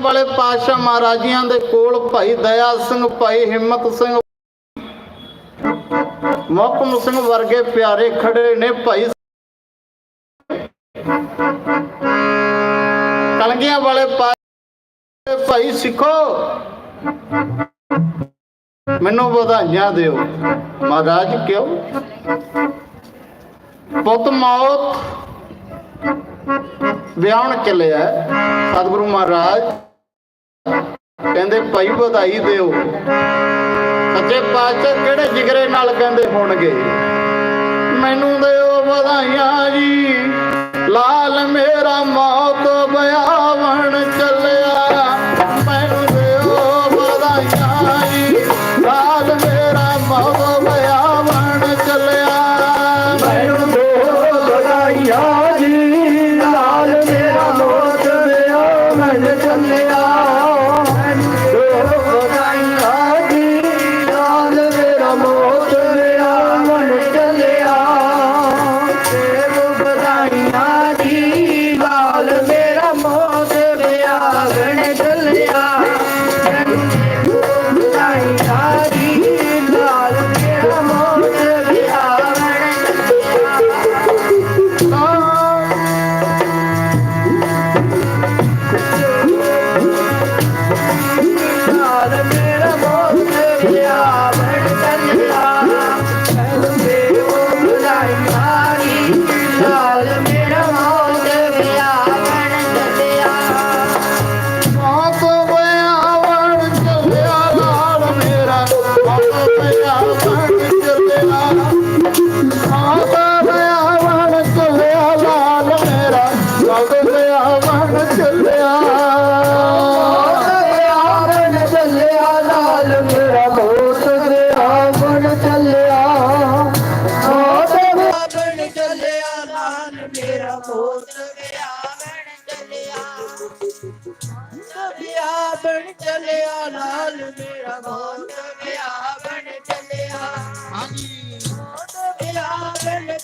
ਵਾਲੇ ਪਾਤਸ਼ਾਹ ਮਹਾਰਾਜਿਆਂ ਦੇ ਕੋਲ ਭਾਈ ਦਇਆ ਸਿੰਘ, ਭਾਈ ਹਿੰਮਤ ਸਿੰਘ। ਮੋਹਕਮ ਸਿੰਘ ਵਰਗੇ ਪਿਆਰੇ ਖੜੇ ਨੇ ਭਾਈ। ਕਲਗੀਆਂ ਵਾਲੇ ਪਾਤਸ਼ਾਹ, ਭਾਈ ਸਿੱਖੋ। ਮੈਨੂੰ ਵਧਾਈਆਂ ਦਿਓ। ਮਹਾਰਾਜ, ਕਿਉਂ? ਪੁੱਤ ਮੌਤ ਵਿਆਹਣ ਚੱਲਿਆ। ਸਤਿਗੁਰੂ ਮਹਾਰਾਜ ਕਹਿੰਦੇ ਭਾਈ ਵਧਾਈ ਦਿਓ। ਸੱਚੇ ਪਾਤਸ਼ਾਹ ਕਿਹੜੇ ਜਿਗਰੇ ਨਾਲ ਕਹਿੰਦੇ ਹੋਣਗੇ? ਮੈਨੂੰ ਦਿਓ ਵਧਾਈਆਂ ਜੀ। ਲਾਲ ਮੇਰਾ ਮੌਤ ਬਿਆਵਣ ਚੱਲਿਆ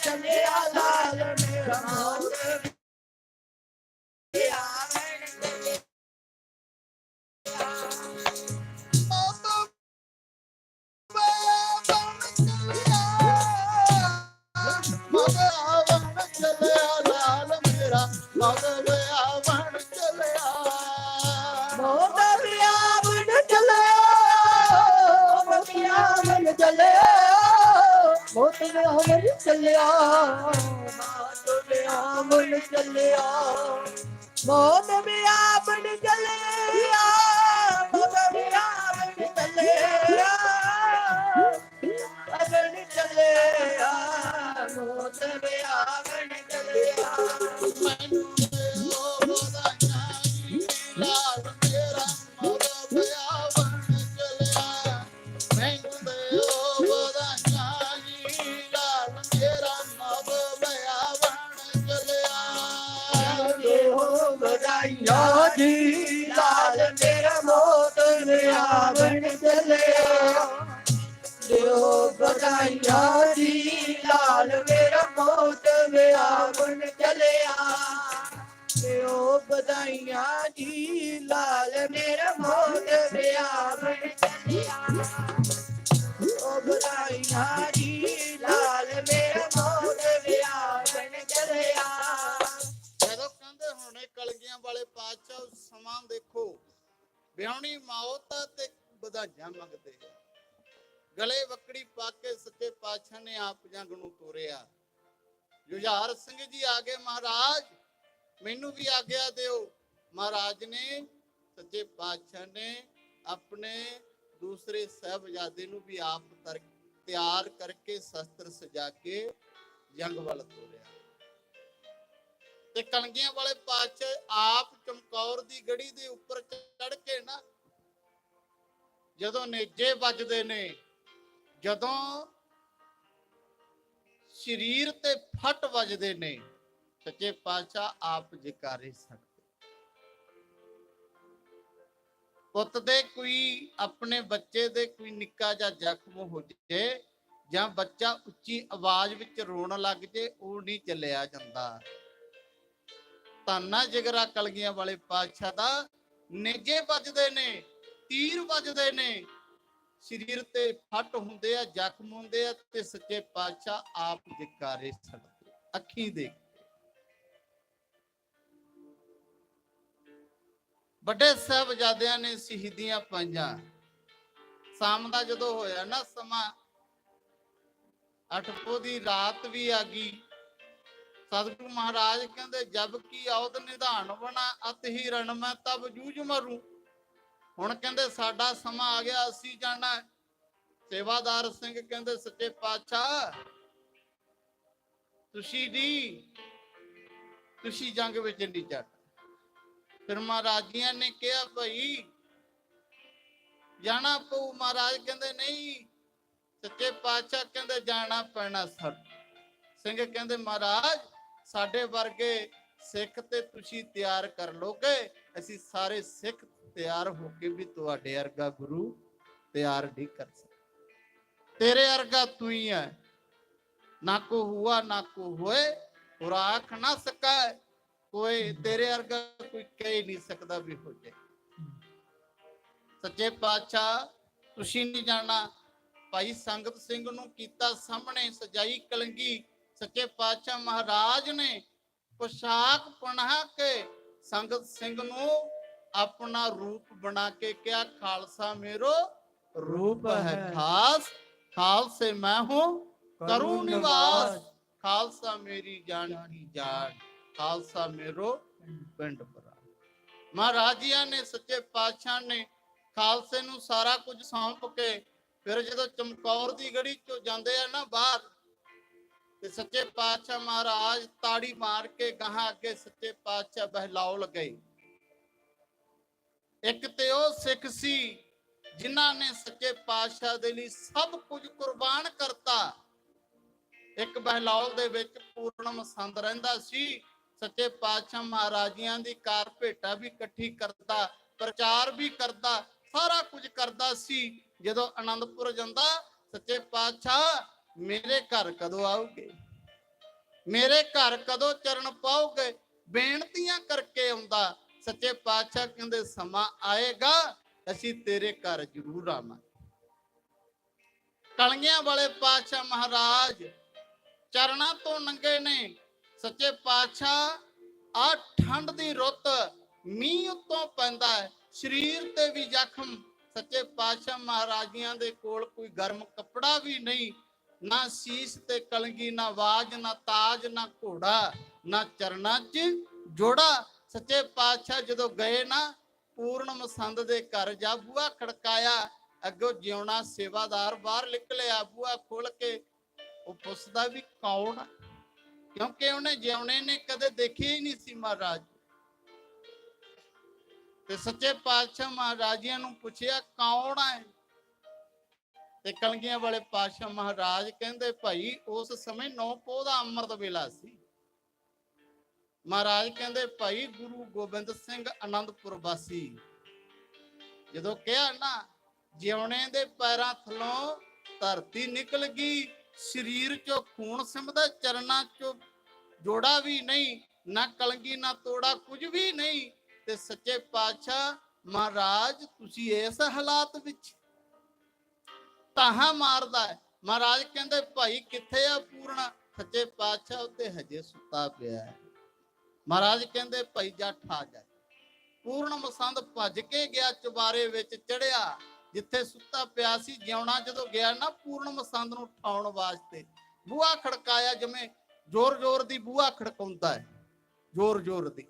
ਬਣ ਚੱਲਿਆ ਲਾਲ ਮੋਤ ਵਿਆ ਬਣ ਚੱਲਿਆ ਮੋਤ ਵਿਆ ਬਣ ਚੱਲਿਆ ਮੋਤ ਵਿਆ ਬਣ ਚੱਲਿਆ ਮੋਤ ਵਿਆ ਬਣ ਚੱਲਿਆ ਬਣ ਚੱਲਿਆ ਮੋਤ ਵਿਆ ਬਣ ਚੱਲਿਆ ਹੋ ਵਧਾਈਆਂ ਜੀ ਲਾਲ ਮੇਰਾ ਮੋਤ ਵਿਆ ਬਣ ਦਿਓ ਵਧਾਈਆਂ ਜੀ ਲਾਲ ਮੇਰਾ ਮੋਤ ਵਿਆ ਬਣ ਓ ਵਧਾਈਆਂ ਜੀ ਲਾਲ ਮੇਰਾ ਮੋਤ ਵਿਆ ਬਣ ਜਦੋਂ ਕਹਿੰਦੇ ਹੁਣੇ ਕਲਗੀਆਂ ਵਾਲੇ ਪਾਤਸ਼ਾਹ ਸਮਾਂ ਦੇਖੋ, ਵਿਆਹਣੀ ਮੌਤ ਤੇ ਵਧਾਈਆਂ ਮੰਗਦੇ ਆ। ਗਲੇ ਵਕੜੀ ਪਾ ਕੇ ਸੱਚੇ ਪਾਤਸ਼ਾਹ ਨੇ ਆਪ ਜੰਗ ਨੂੰ ਤੋਰਿਆ। ਜੁਝਾਰ ਸਿੰਘ ਜੀ ਆ ਗਏ ਮਹਾਰਾਜ, ਮੈਨੂੰ ਵੀ ਆਗਿਆ ਦਿਓ। ਮਹਾਰਾਜ ਨੇ ਸੱਚੇ ਪਾਤਸ਼ਾਹ ਨੇ ਆਪਣੇ ਦੂਸਰੇ ਸਹਿਬਜ਼ਾਦੇ ਨੂੰ ਵੀ ਆਪ ਤਿਆਰ ਕਰਕੇ ਸ਼ਸਤਰ ਸਜਾ ਕੇ ਜੰਗ ਵੱਲ ਤੋਰਿਆ। ਤੇ ਕਣਗੀਆਂ ਵਾਲੇ ਪਾਤਸ਼ਾਹ ਆਪ ਚਮਕੌਰ ਦੀ ਗੜੀ ਦੇ ਉੱਪਰ ਚੜ ਕੇ ਨਾ ਜਦੋਂ ਨੇਜੇ ਵੱਜਦੇ ਨੇ ਜਦੋਂ ਸਰੀਰ ਤੇ ਫਟ ਵੱਜਦੇ ਨੇ, ਸੱਚੇ ਪਾਤਸ਼ਾਹ ਆਪ ਜਕਾਰੇ ਸਕਦੇ। ਪੁੱਤ ਦੇ ਕੋਈ ਆਪਣੇ ਬੱਚੇ ਦੇ ਕੋਈ ਨਿੱਕਾ ਜਿਹਾ ਜ਼ਖਮ ਹੋ ਜੇ ਜਾਂ ਬੱਚਾ ਉੱਚੀ ਆਵਾਜ਼ ਵਿੱਚ ਰੋਣ ਲੱਗ ਜੇ, ਉਹ ਨਹੀਂ ਚੱਲਿਆ ਜਾਂਦਾ। ਤਾਨਾ ਜਿਗਰਾ ਕਲਗੀਆਂ ਵਾਲੇ ਪਾਤਸ਼ਾਹ ਦਾ, ਨੇਜੇ ਵੱਜਦੇ ਨੇ, ਤੀਰ ਵੱਜਦੇ ਨੇ ਸਰੀਰ ਤੇ ਫੱਟ ਹੁੰਦੇ ਆ, ਜ਼ਖਮ ਹੁੰਦੇ ਆ ਤੇ ਸੱਚੇ ਪਾਤਸ਼ਾਹ ਆਪ ਜਕਾਰੇ ਛੱਡਦੇ ਅੱਖੀਂ ਦੇਖ। ਵੱਡੇ ਸਾਹਿਬਜ਼ਾਦਿਆਂ ਨੇ ਸ਼ਹੀਦੀਆਂ ਪਾਈਆਂ। ਸ਼ਾਮ ਦਾ ਜਦੋਂ ਹੋਇਆ ਨਾ ਸਮਾਂ ਅਠਪੋ ਦੀ ਰਾਤ ਵੀ ਆ ਗਈ। ਸਤਿਗੁਰੂ ਮਹਾਰਾਜ ਕਹਿੰਦੇ, ਜਬ ਕੀ ਔਦ ਨਿਧਾਨ ਬਣਾ, ਅਤ ਹੀ ਰਣ ਮੈਂ ਤਬ ਜੂਝ ਮਰੂ। ਹੁਣ ਕਹਿੰਦੇ ਸਾਡਾ ਸਮਾਂ ਆ ਗਿਆ, ਅਸੀਂ ਜਾਣਾ ਸੇਵਾਦਾਰ ਸਿੰਘ ਕਹਿੰਦੇ, ਸੱਚੇ ਪਾਤਸ਼ਾਹ, ਤੁਸੀਂ ਦੀ, ਤੁਸੀਂ ਜੰਗ ਵਿੱਚ ਨਹੀਂ ਜਾਣਾ ਫਿਰ ਮਹਾਰਾਜੀਆਂ ਨੇ ਕਿਹਾ, ਭਾਈ ਜਾਣਾ ਪਊ। ਮਹਾਰਾਜ ਕਹਿੰਦੇ, ਨਹੀਂ, ਸੱਚੇ ਪਾਤਸ਼ਾਹ ਕਹਿੰਦੇ, ਜਾਣਾ ਪੈਣਾ ਸਰ। ਸਿੰਘ ਕਹਿੰਦੇ, ਮਹਾਰਾਜ, ਸਾਡੇ ਵਰਗੇ ਸਿੱਖ ਤੇ ਤੁਸੀਂ ਤਿਆਰ ਕਰ ਲੋਗੇ। ਅਸੀਂ ਸਾਰੇ ਸਿੱਖ ਤਿਆਰ ਹੋ ਕੇ ਵੀ ਤੁਹਾਡੇ ਵਰਗਾ ਗੁਰੂ ਤਿਆਰ ਨਹੀਂ ਕਰ ਸਕਦੇ। ਤੇਰੇ ਵਰਗਾ ਤੂੰ ਹੀ ਹੈ। ਨਾ ਕੋ ਹੁਆ, ਨਾ ਕੋ ਹੋਏ ਔਰ ਨਾ ਸਕਾ ਕੋਈ ਤੇਰੇ ਵਰਗਾ ਕੋਈ ਕਹਿ ਨਹੀਂ ਸਕਦਾ ਵੀ ਹੋ ਜਾਏ। ਸੱਚੇ ਪਾਤਸ਼ਾਹ, ਤੁਸੀਂ ਨਹੀਂ ਜਾਣਾ ਭਾਈ ਸੰਗਤ ਸਿੰਘ ਨੂੰ ਕੀਤਾ ਸਾਹਮਣੇ ਸਜਾਈ ਕਲੰਗੀ। ਸੱਚੇ ਪਾਤਸ਼ਾਹ ਮਹਾਰਾਜ ਨੇ ਪੋਸ਼ਾਕ ਪਹਨਾ ਕੇ ਸੰਗਤ ਸਿੰਘ ਨੂੰ ਆਪਣਾ ਰੂਪ ਬਣਾ ਕੇ ਕਿਹਾ ਖਾਲਸਾ ਮੇਰੋ ਰੂਪ ਹੈ ਖਾਸ ਖਾਲਸੇ ਮੈਂ ਹੂੰ ਕਰੂ ਨਿਵਾਸ। ਖਾਲਸਾ ਮੇਰੀ ਜਾਨ ਕੀ ਜਾਨ ਖਾਲਸਾ ਮੇਰੋ ਪਿੰਡ ਪਰਾ ਮਹਾਰਾਜਿਆਂ ਨੇ ਸੱਚੇ ਪਾਤਸ਼ਾਹ ਨੇ ਖਾਲਸੇ ਨੂੰ ਸਾਰਾ ਕੁਝ ਸੌਂਪ ਕੇ ਫਿਰ ਜਦੋਂ ਚਮਕੌਰ ਦੀ ਗੜੀ ਚੋਂ ਜਾਂਦੇ ਆ ਨਾ ਬਾਹਰ ਤੇ ਸੱਚੇ ਪਾਤਸ਼ਾਹ ਮਹਾਰਾਜ ਤਾੜੀ ਮਾਰ ਕੇ ਗਾਹਾਂ ਅੱਗੇ ਸੱਚੇ ਪਾਤਸ਼ਾਹ ਬਹਿਲਾਉ ਲਗਾਈ ਇੱਕ ਤੇ ਉਹ ਸਿੱਖ ਸੀ ਜਿਨ੍ਹਾਂ ਨੇ ਸੱਚੇ ਪਾਤਸ਼ਾਹ ਦੇ ਲਈ ਸਭ ਕੁਝ ਕੁਰਬਾਨ ਕਰਤਾ। ਇੱਕ ਬਹਿਲਾਉ ਦੇ ਵਿੱਚ ਪੂਰਨਮ ਸੰਦ ਰਹਿੰਦਾ ਸੀ। ਸੱਚੇ ਪਾਤਸ਼ਾਹ ਮਹਾਰਾਜਿਆਂ ਦੀ ਕਾਰ ਭੇਟਾ ਵੀ ਇਕੱਠੀ ਕਰਦਾ, ਪ੍ਰਚਾਰ ਵੀ ਕਰਦਾ, ਸਾਰਾ ਕੁਝ ਕਰਦਾ ਸੀ। ਜਦੋਂ ਆਨੰਦਪੁਰ ਜਾਂਦਾ, ਸੱਚੇ ਪਾਤਸ਼ਾਹ, ਮੇਰੇ ਘਰ ਕਦੋਂ ਆਓਗੇ? ਮੇਰੇ ਘਰ ਕਦੋਂ ਚਰਨ ਪਾਓਗੇ? ਬੇਨਤੀਆਂ ਕਰਕੇ ਆਉਂਦਾ। ਸੱਚੇ ਪਾਤਸ਼ਾਹ ਕਹਿੰਦੇ ਸਮਾਂ ਆਏਗਾ, ਅਸੀਂ ਤੇਰੇ ਘਰ ਜ਼ਰੂਰ ਆਵਾਂਗੇ। ਕਲਗੀਆਂ ਵਾਲੇ ਪਾਤਸ਼ਾਹ ਮਹਾਰਾਜ ਚਰਨਾਂ ਤੋਂ ਨੰਗੇ ਨੇ। ਸੱਚੇ ਪਾਤਸ਼ਾਹ, ਆ ਠੰਡ ਦੀ ਰੁੱਤ ਮੀਂਹ ਉੱਤੋਂ ਪੈਂਦਾ ਹੈ, ਸਰੀਰ ਤੇ ਵੀ ਜ਼ਖਮ। ਸੱਚੇ ਪਾਤਸ਼ਾਹ ਮਹਾਰਾਜਿਆਂ ਦੇ ਕੋਲ ਕੋਈ ਗਰਮ ਕੱਪੜਾ ਵੀ ਨਹੀਂ, ਨਾ ਸੀਸ ਤੇ ਕਲਗੀ, ਨਾ ਆਵਾਜ਼ ਨਾ ਤਾਜ, ਨਾ ਘੋੜਾ, ਨਾ ਚਰਨਾਂ 'ਚ ਜੋੜਾ। ਸੱਚੇ ਪਾਤਸ਼ਾਹ ਜਦੋਂ ਗਏ ਨਾ ਪੂਰਨ ਮਸੰਦ ਦੇ ਘਰ ਜਾ ਬੂਆ ਖੜਕਾਇਆ, ਅੱਗੋਂ ਜਿਉਣਾ ਸੇਵਾਦਾਰ ਬਾਹਰ ਨਿਕਲਿਆ ਬੂਆ ਖੋਲ ਕੇ ਉਹ ਪੁੱਛਦਾ ਵੀ ਕੌਣ ਕਿਉਂਕਿ ਉਹਨੇ ਜਿਉਣੇ ਨੇ ਕਦੇ ਦੇਖਿਆ ਹੀ ਨਹੀਂ ਸੀ ਮਹਾਰਾਜ। ਤੇ ਸੱਚੇ ਪਾਤਸ਼ਾਹ ਮਹਾਰਾਜਿਆਂ ਨੂੰ ਪੁੱਛਿਆ, ਕੌਣ ਹੈ ਤੇ ਕਲਗੀਆਂ ਵਾਲੇ ਪਾਤਸ਼ਾਹ ਮਹਾਰਾਜ ਕਹਿੰਦੇ, ਭਾਈ, ਉਸ ਸਮੇਂ ਨੌ ਪੋਹ ਦਾ ਅੰਮ੍ਰਿਤ ਵੇਲਾ ਸੀ। ਮਹਾਰਾਜ ਕਹਿੰਦੇ, ਭਾਈ ਗੁਰੂ ਗੋਬਿੰਦ ਸਿੰਘ ਆਨੰਦਪੁਰ ਵਾਸੀ। ਜਦੋਂ ਕਿਹਾ ਨਾ, ਜਿਉਣੇ ਦੇ ਪੈਰਾਂ ਥਲੋਂ ਧਰਤੀ ਨਿਕਲ ਗਈ, ਸਰੀਰ ਚੋਂ ਖੂਨ ਸਿੰਮਦਾ ਚਰਨਾਂ ਚੋਂ ਜੋੜਾ ਵੀ ਨਹੀਂ, ਨਾ ਕਲਗੀ, ਨਾ ਤੋੜਾ ਕੁਝ ਵੀ ਨਹੀਂ ਤੇ ਸੱਚੇ ਪਾਤਸ਼ਾਹ, ਮਹਾਰਾਜ, ਤੁਸੀਂ ਇਸ ਹਾਲਾਤ ਵਿੱਚ ਤਾਹਾ ਮਾਰਦਾ ਹੈ। ਮਹਾਰਾਜ ਕਹਿੰਦੇ, ਭਾਈ ਕਿੱਥੇ ਆ ਪੂਰਨਾ? ਸੱਚੇ ਪਾਤਸ਼ਾਹ ਉੱਤੇ ਹਜੇ ਸੁੱਤਾ ਪਿਆ ਹੈ। ਮਹਾਰਾਜ ਕਹਿੰਦੇ ਭਾਈ ਜਾ ਠਾ ਜਾ। ਪੂਰਨ ਮਸੰਦ ਭੱਜ ਕੇ ਗਿਆ ਚੁਬਾਰੇ ਵਿੱਚ ਚੜਿਆ, ਜਿੱਥੇ ਸੁੱਤਾ ਪਿਆ ਸੀ ਜਿਉਣਾ। ਜਦੋਂ ਗਿਆ ਨਾ ਪੂਰਨ ਮਸੰਦ ਨੂੰ ਉਠਾਉਣ ਵਾਸਤੇ, ਬੂਹਾ ਖੜਕਾਇਆ ਜਿਵੇਂ ਜ਼ੋਰ ਜ਼ੋਰ ਦੀ ਬੂਹਾ ਖੜਕਾਉਂਦਾ ਹੈ। ਜ਼ੋਰ ਜ਼ੋਰ ਦੀ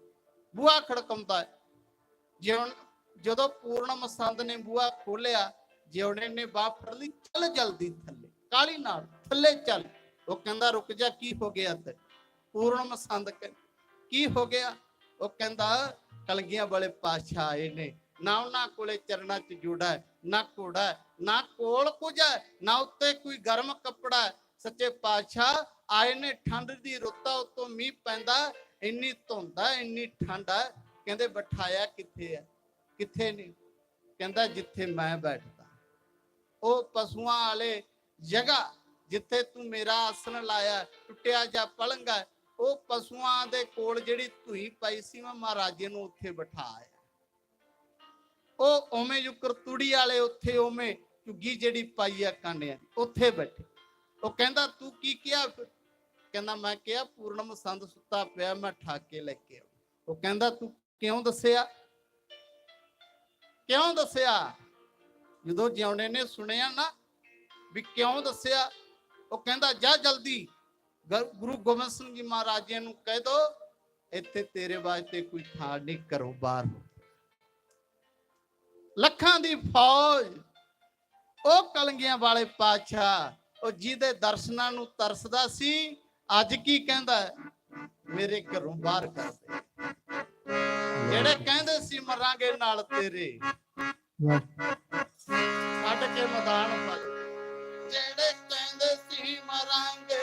ਬੂਹਾ ਖੜਕਾਉਂਦਾ ਹੈ। ਜਿਉਣ ਜਦੋਂ ਪੂਰਨ ਮਸੰਦ ਨੇ ਬੂਹਾ ਖੋਲਿਆ ਜਿਉਣੇ ਨੇ ਬਾਹ ਫੜ ਲਈ, ਚੱਲ ਜਲਦੀ ਥੱਲੇ ਕਾਲੀ ਨਾਲ, ਥੱਲੇ ਚੱਲ। ਉਹ ਕਹਿੰਦਾ, ਰੁਕ ਜਾ, ਕੀ ਹੋ ਗਿਆ ਤੇ ਪੂਰਨ ਮਸੰਦ ਕਹਿੰਦਾ ਕੀ ਹੋ ਗਿਆ? ਉਹ ਕਹਿੰਦਾ ਕਲਗੀਆਂ ਵਾਲੇ ਪਾਤਸ਼ਾਹ ਆਏ ਨੇ। ਨਾ ਉਹਨਾਂ ਕੋਲੇ ਚਰਨਾਂ 'ਚ ਜੋੜਾ ਹੈ ਨਾ ਘੋੜਾ ਹੈ ਨਾ ਕੋਲ ਕੁਝ ਹੈ ਨਾ ਉੱਤੇ ਕੋਈ ਗਰਮ ਕੱਪੜਾ ਹੈ। ਸੱਚੇ ਪਾਤਸ਼ਾਹ ਆਏ ਨੇ ਠੰਡ ਦੀ ਰੁੱਤਾ ਉਤੋਂ ਮੀਂਹ ਪੈਂਦਾ ਇੰਨੀ ਧੁੰਦ ਹੈ ਇੰਨੀ ਠੰਡ ਹੈ। ਕਹਿੰਦੇ ਬਿਠਾਇਆ ਕਿੱਥੇ ਹੈ? ਕਿੱਥੇ ਨਹੀਂ। ਕਹਿੰਦਾ ਜਿੱਥੇ ਮੈਂ ਬੈਠਦਾ। ਉਹ ਪਸ਼ੂਆਂ ਵਾਲੇ ਜਗ੍ਹਾ ਜਿੱਥੇ ਤੂੰ ਮੇਰਾ ਆਸਣ ਲਾਇਆ ਟੁੱਟਿਆ ਜਾ ਪਲੰਗਾ ਹੈ, ਉਹ ਪਸ਼ੂਆਂ ਦੇ ਕੋਲ ਜਿਹੜੀ ਧੂਈ ਪਾਈ ਸੀ ਮੈਂ ਮਹਾਰਾਜੇ ਨੂੰ ਉੱਥੇ ਬਿਠਾਇਆ। ਉਹ ਓਵੇਂ ਜੁਕਰ ਤੂੜੀ ਵਾਲੇ ਉੱਥੇ ਓਵੇਂ ਝੁੱਗੀ ਜਿਹੜੀ ਪਾਈ ਆ ਕਾਂਡਿਆਂ ਦੀ, ਉੱਥੇ ਬੈਠੇ। ਉਹ ਕਹਿੰਦਾ, ਤੂੰ ਕੀ ਕਿਹਾ? ਕਹਿੰਦਾ, ਮੈਂ ਕਿਹਾ, ਪੂਰਨਮ ਸੰਦ ਸੁੱਤਾ ਪਿਆ, ਮੈਂ ਠਾਕੇ ਲੈ ਕੇ ਆਉਂ। ਉਹ ਕਹਿੰਦਾ, ਤੂੰ ਕਿਉਂ ਦੱਸਿਆ? ਕਿਉਂ ਦੱਸਿਆ? ਜਦੋਂ ਜਿਉਣੇ ਨੇ ਸੁਣਿਆ ਨਾ ਵੀ ਕਿਉਂ ਦੱਸਿਆ, ਉਹ ਕਹਿੰਦਾ, ਜਾ ਜਲਦੀ ਗੁਰੂ ਗੋਬਿੰਦ ਸਿੰਘ ਜੀ ਮਹਾਰਾਜ ਜੀ ਨੂੰ ਕਹਿ ਦੋ, ਇੱਥੇ ਤੇਰੇ ਵਾਸਤੇ ਕੋਈ ਥਾਂ ਨਹੀਂ ਕਰੋ ਬਾਹਰ ਲੱਖਾਂ ਦੀ ਫੌਜ, ਉਹ ਕਲੰਗੀਆਂ ਵਾਲੇ ਪਾਤਸ਼ਾਹ, ਉਹ ਜਿਹਦੇ ਦਰਸ਼ਨਾਂ ਨੂੰ ਤਰਸਦਾ ਸੀ, ਅੱਜ ਕੀ ਕਹਿੰਦਾ? ਮੇਰੇ ਘਰੋਂ ਬਾਹਰ ਕਰ ਦੇ। ਜਿਹੜੇ ਕਹਿੰਦੇ ਸੀ, ਮਰਾਂਗੇ ਨਾਲ ਤੇਰੇ। ਛੱਡ ਕੇ ਮੈਦਾਨ ਪਾ ਜਿਹੜੇ ਕਹਿੰਦੇ ਸੀ, ਮਰਾਂਗੇ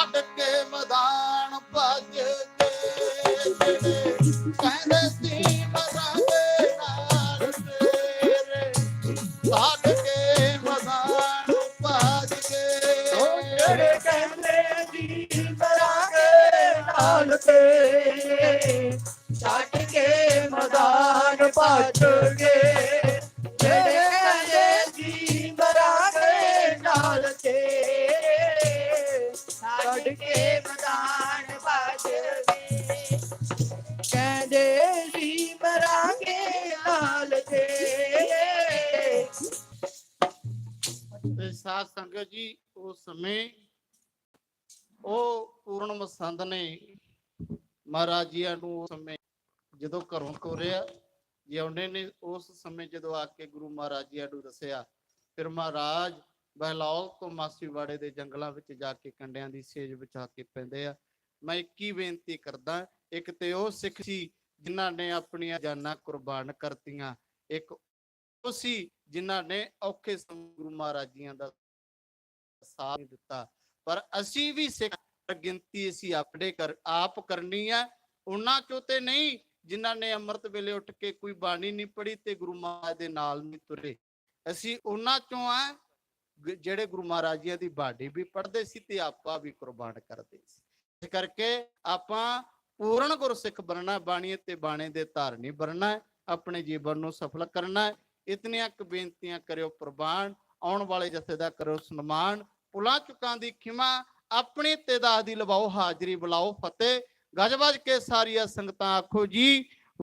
ਛੱਡ ਕੇ ਮੈਦਾਨ ਭੱਜ ਗਏ ਜਿਹੜੇ ਕਹਿੰਦੇ ਸੀ ਮਰਾਂਗੇ ਨਾਲ ਤੇਰੇ। ਛੱਡ ਕੇ ਮੈਦਾਨ ਭੱਜ ਉਹ ਗਏ ਜਿਹੜੇ ਕਹਿੰਦੇ ਜੀ ਮਰਾਂਗੇ ਨਾਲ ਤੇ ਸਾਧ ਸੰਗਤ ਜੀ, ਉਸ ਸਮੇਂ ਉਹ ਪੂਰਨ ਮਸੰਦ ਨੇ ਮਹਾਰਾਜ ਜੀਆਂ ਨੂੰ ਉਸ ਸਮੇਂ ਜਦੋਂ ਘਰੋਂ ਤੋਰਿਆ ਜਿਉਂਦੇ ਨੇ ਉਸ ਸਮੇਂ ਜਦੋਂ ਆ ਕੇ ਗੁਰੂ ਮਹਾਰਾਜ ਜੀਆਂ ਨੂੰ ਦੱਸਿਆ, ਫਿਰ ਮਹਾਰਾਜ ਬਹਿਲੌਲ ਤੋਂ ਮਾਸੀਵਾੜੇ ਦੇ ਜੰਗਲਾਂ ਵਿੱਚ ਜਾ ਕੇ ਕੰਡਿਆਂ ਦੀ ਸੇਜ ਵਿਛਾ ਕੇ ਪੈਂਦੇ ਆ। ਮੈਂ ਇੱਕ ਹੀ ਬੇਨਤੀ ਕਰਦਾ, ਇੱਕ ਤੇ ਉਹ ਸਿੱਖ ਸੀ ਜਿਨ੍ਹਾਂ ਨੇ ਆਪਣੀਆਂ ਜਾਨਾਂ ਕੁਰਬਾਨ ਕਰਤੀਆਂ, ਇੱਕ ਉਹ ਸੀ ਜਿਨ੍ਹਾਂ ਨੇ ਔਖੇ ਸਮੇਂ ਗੁਰੂ ਮਹਾਰਾਜ ਜੀਆਂ ਦਾ ਸਾਥ ਨਹੀਂ ਦਿੱਤਾ। ਪਰ ਅਸੀਂ ਵੀ ਸਿੱਖ ਗਿਣਤੀ ਅਸੀਂ ਆਪਣੇ ਕਰ, ਆਪ ਕਰਨੀ ਹੈ। ਉਹਨਾਂ ਚੋਂ ਤੇ ਨਹੀਂ, ਜਿਨ੍ਹਾਂ ਨੇ ਅੰਮ੍ਰਿਤ ਵੇਲੇ ਉੱਠ ਕੇ ਕੋਈ ਬਾਣੀ ਨਹੀਂ ਪੜ੍ਹੀ ਤੇ ਗੁਰੂ ਮਹਾਰਾਜ ਦੇ ਨਾਲ ਨਹੀਂ ਤੁਰੇ। ਅਸੀਂ ਉਹਨਾਂ ਚੋਂ ਆ ਜਿਹੜੇ ਗੁਰੂ ਮਹਾਰਾਜ ਜੀ ਦੀ ਬਾਣੀ ਵੀ ਪੜ੍ਹਦੇ ਸੀ ਤੇ ਆਪਾਂ ਵੀ ਕੁਰਬਾਨ ਕਰਦੇ ਸੀ। ਇਸ ਕਰਕੇ ਆਪਾਂ ਪੂਰਨ ਗੁਰਸਿੱਖ ਬਣਨਾ ਬਾਣੀ ਤੇ ਬਾਣੇ ਦੇ ਧਾਰਨੀ ਬਣਨਾ ਆਪਣੇ ਜੀਵਨ ਨੂੰ ਸਫਲ ਕਰਨਾ ਹੈ। ਇਤਨੀਆਂ ਕੁ ਬੇਨਤੀਆਂ ਕਰਿਓ ਪ੍ਰਵਾਨ ਆਉਣ ਵਾਲੇ ਜਥੇ ਦਾ ਕਰੋ ਸਨਮਾਨ ਪੁਲਾਂ ਚੁਕਾਂ ਦੀ ਖਿਮਾ, ਆਪਣੀ ਤੇਦਾਦ ਦੀ ਲਵਾਓ, ਹਾਜ਼ਰੀ ਬੁਲਾਓ, ਫਤਿਹ। ਗਜਵਜ ਕੇ ਸਾਰੀਆਂ ਸੰਗਤਾਂ ਆਖੋ ਜੀ